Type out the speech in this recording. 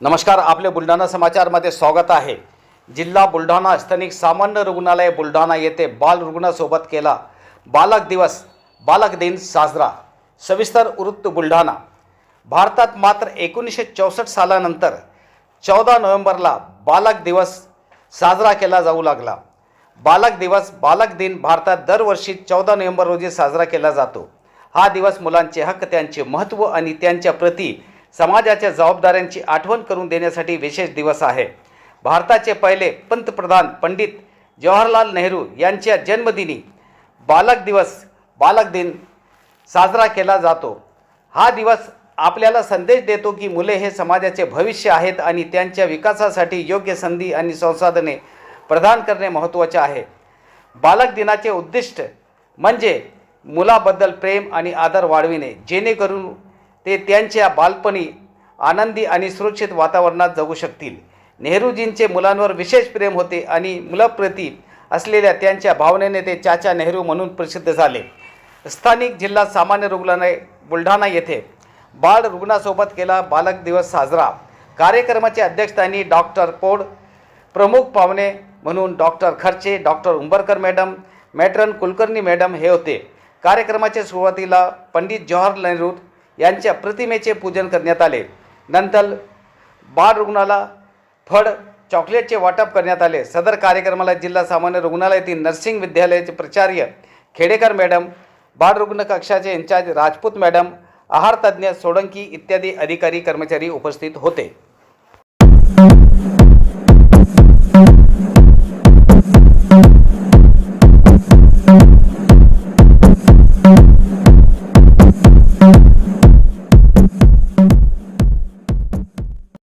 नमस्कार आपले बुलढाणा समाचारमध्ये स्वागत आहे. जिल्हा बुलढाणा स्थानिक सामान्य रुग्णालय बुलढाणा येथे बाल रुग्णासोबत केला बालक दिवस बालक दिन साजरा. सविस्तर वृत्त बुलढाणा. भारतात मात्र एकोणीसशे चौसष्ट सालानंतर चौदा नोव्हेंबरला बालक दिवस साजरा केला जाऊ लागला. बालक दिवस बालक दिन भारतात दरवर्षी चौदा नोव्हेंबर रोजी साजरा केला जातो. हा दिवस मुलांचे हक्क त्यांचे महत्त्व आणि त्यांच्या प्रती समाजाच्या जबाबदाऱ्यांची आठवण करून देण्यासाठी विशेष दिवस आहे. भारताचे पहिले पंतप्रधान पंडित जवाहरलाल नेहरू यांच्या जन्मदिनी बालक दिवस बालक दिन साजरा केला जातो. हा दिवस आपल्याला संदेश देतो की मुले हे समाजाचे भविष्य आहेत आणि त्यांच्या विकासासाठी योग्य संधी आणि संसाधने प्रदान करणे महत्त्वाचे आहे. बालक दिनाचे उद्दिष्ट म्हणजे मुलाबद्दल प्रेम आणि आदर वाढविणे जेणेकरून ते त्यांच्या बालपणी आनंदी आणि सुरक्षित वातावरणात जगू शकतील. नेहरूजींचे मुलांवर विशेष प्रेम होते आणि मुलाप्रती असलेल्या त्यांच्या भावनेने ते चाचा नेहरू म्हणून प्रसिद्ध झाले. स्थानिक जिल्हा सामान्य रुग्णालय बुलढाणा येथे बाळ रुग्णासोबत केला बालक दिवस साजरा. कार्यक्रमाचे अध्यक्षस्थानी डॉक्टर पोड प्रमुख पाहुणे म्हणून doctor Kharche doctor Umbarkar madam matron Kulkarni madam हे होते. कार्यक्रमाच्या सुरुवातीला पंडित जवाहरलाल नेहरू यांच्या प्रतिमेचे पूजन करण्यात आले. नंतर बाळ रुग्णाला फळ चॉकलेटचे वाटप करण्यात आले. सदर कार्यक्रमाला जिल्हा सामान्य रुग्णालयातील नर्सिंग विद्यालयाचे प्राचार्य खेडेकर मॅडम बाळ रुग्ण कक्षाचे इन्चार्ज राजपूत मॅडम आहार तज्ज्ञ सोडंकी इत्यादी अधिकारी कर्मचारी उपस्थित होते.